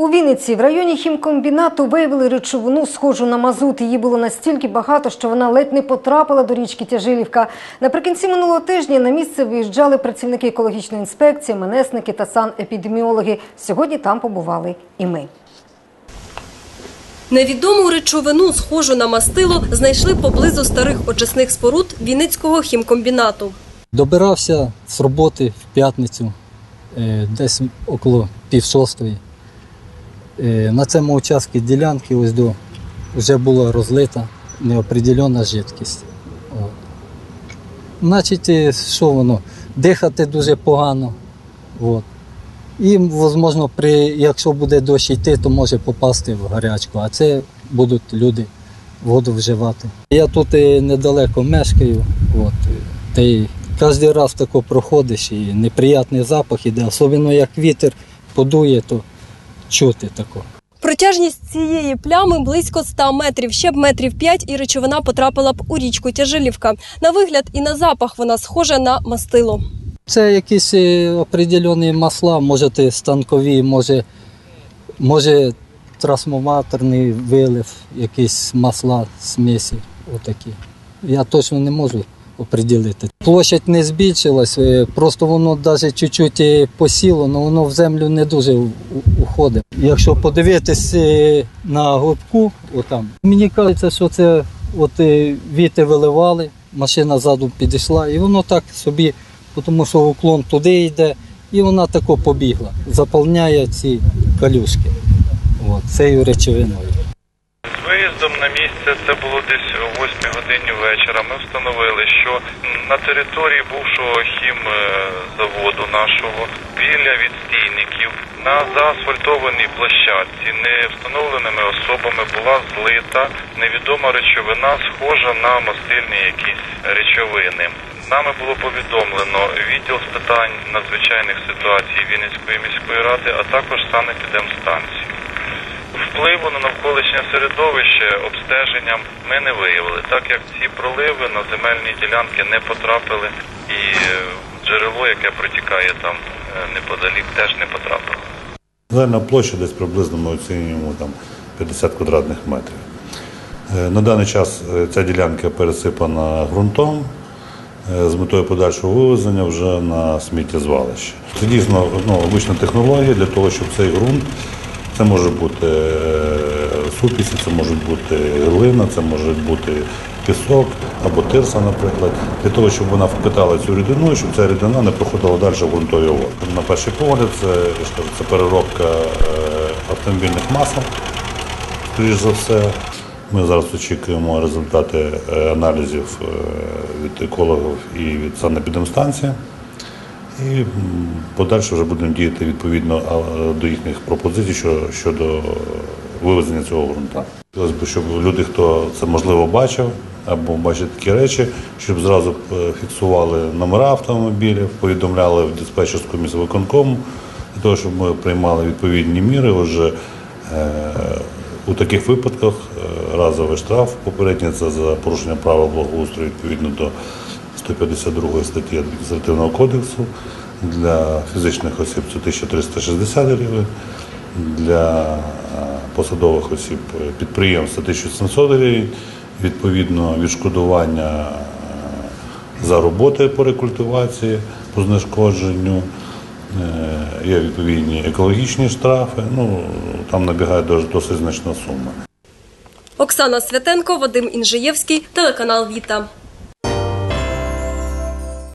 У Вінниці в районі хімкомбінату виявили речовину, схожу на мазут. Її було настільки багато, що вона ледь не потрапила до річки Тяжилівка. Наприкінці минулого тижня на місце виїжджали працівники екологічної інспекції, менесники та санепідеміологи. Сьогодні там побували і ми. Невідому речовину, схожу на мастило, знайшли поблизу старих очисних споруд Вінницького хімкомбінату. Добирався з роботи в п'ятницю, е, десь около пів шостої. Е, На цьому участку ділянки ось до вже була розлита неопределена жидкість. От. Значить, е, що воно? Дихати дуже погано. От. І, можливо, при, якщо буде дощ йти, то може попасти в гарячку, а це будуть люди воду вживати. Я тут е, недалеко мешкаю, от, й кожен раз тако проходиш і неприятний запах іде, особливо як вітер подує, то чути тако. Протяжність цієї плями близько 100 метрів, ще б метрів 5 і речовина потрапила б у річку Тяжилівка. На вигляд і на запах вона схожа на мастило. Це якісь е, определені масла, може ти станкові, може, може трансформаторний вилив, якісь масла, смісі. Отакі. Я точно не можу оприділити. Площадь не збільшилась, е, просто воно навіть чуть-чуть е, посіло, але воно в землю не дуже уходить. Якщо подивитись е, на глибку, отам, мені кажеться, що це от віти виливали, машина ззаду підійшла, і воно так собі, тому що уклон туди йде, і вона тако побігла, заповняє ці калюшки от, цією речовиною. Виїздом на місце це було десь о 8 годині вечора. Ми встановили, що на території бувшого хімзаводу нашого біля відстійників на заасфальтованій площадці невстановленими особами була злита невідома речовина, схожа на мастильні якісь речовини. Нами було повідомлено відділ з питань надзвичайних ситуацій Вінницької міської ради, а також санепідемстанцію. Впливу на навколишнє середовище обстеженням ми не виявили, так як ці проливи на земельні ділянки не потрапили, і е, джерело, яке протікає там е, неподалік, теж не потрапило. Загальна площа десь приблизно ми оцінюємо там 50 квадратних метрів. Е, На даний час ця ділянка пересипана ґрунтом з метою подальшого вивезення вже на сміттєзвалище. Це дійсно ну, обична технологія для того, щоб цей ґрунт, це може бути е, супісі, це може бути глина, це може бути пісок або тирса, наприклад, для того, щоб вона впитала цю рідину щоб ця рідина не проходила далі в ґрунтові води. На перший погляд, це, це переробка е, автомобільних масел, скоріш за все. Ми зараз очікуємо результати е, аналізів від екологів і від санепідемстанції. І подальше вже будемо діяти відповідно до їхніх пропозицій що- щодо вивезення цього ґрунта. Хотілося б, щоб люди, хто це можливо бачив або бачить такі речі, щоб зразу е, фіксували номера автомобілів, повідомляли в диспетчерську міськвиконкому, для того, щоб ми приймали відповідні міри. Отже, е, у таких випадках е, разовий штраф попередній це за порушення правил благоустрою відповідно до 152 статті адміністративного кодексу. Для фізичних осіб це 1360 гривень, для посадових осіб е, підприємств це 1700 гривень. Відповідно, відшкодування е, за роботи по рекультивації, по знешкодженню. Е, Є відповідні екологічні штрафи. Ну там набігає досить значна сума. Оксана Святенко, Вадим Інжиєвський, телеканал Віта.